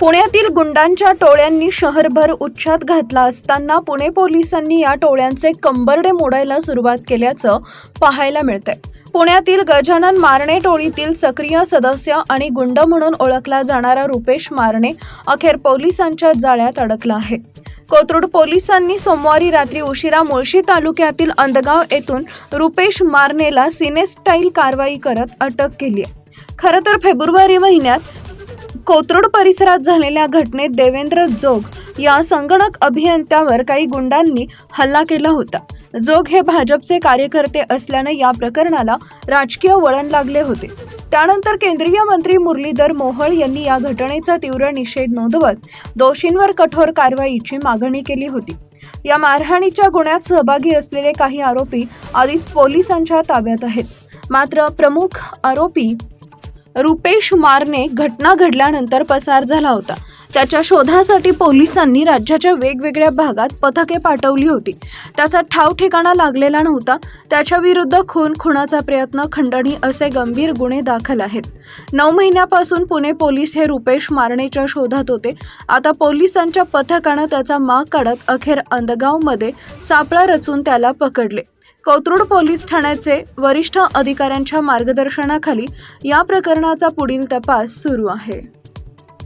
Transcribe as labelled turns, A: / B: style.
A: पुण्यातील गुंडांच्या टोळ्यांनी शहरभर उच्छाद घातला असताना पुणे पोलिसांनी या टोळ्यांचे कंबरडे मोडायला सुरुवात केल्याचं पाहायला मिळतंय. पुण्यातील गजानन मारणे टोळीतील सक्रिय सदस्य आणि गुंड म्हणून ओळखला जाणारा रुपेश मारणे अखेर पोलिसांच्या जाळ्यात अडकला आहे. कोथरूड पोलिसांनी सोमवारी रात्री उशिरा मुळशी तालुक्यातील अंदगाव येथून रुपेश मारनेला सिनेस्टाईल कारवाई करत अटक केली आहे. खरं तर फेब्रुवारी महिन्यात कोथरूड परिसरात झालेल्या घटनेत देवेंद्र जोग या संगणक अभियंत्यावर काही गुंडांनी हल्ला केला होता. जोग हे भाजपचे कार्यकर्ते असल्याने या प्रकरणाला राजकीय वळण लागले होते. त्यानंतर केंद्रीय मंत्री मुरलीधर मोहोळ यांनी या घटनेचा तीव्र निषेध नोंदवत दोषींवर कठोर कारवाईची मागणी केली होती. या मारहाणीच्या गुन्ह्यात सहभागी असलेले काही आरोपी आधीच पोलिसांच्या ताब्यात आहेत. मात्र प्रमुख आरोपी रुपेश मारने घटना घडल्यानंतर पसार झाला होता. त्याच्या शोधासाठी पोलिसांनी राज्याच्या वेगवेगळ्या भागात पथके पाठवली होती. त्याचा ठाव ठिकाणा लागलेला नव्हता. त्याच्या विरुद्ध खून खुणाचा प्रयत्न खंडणी असे गंभीर गुन्हे दाखल आहेत. नऊ महिन्यापासून पुणे पोलीस हे रुपेश मारणेच्या शोधात होते. आता पोलिसांच्या पथकानं त्याचा माग काढत अखेर अंदगावमध्ये सापळा रचून त्याला पकडले. कोथरूड पोलीस ठाण्याचे वरिष्ठ अधिकाऱ्यांच्या मार्गदर्शनाखाली या प्रकरणाचा पुढील तपास सुरू आहे.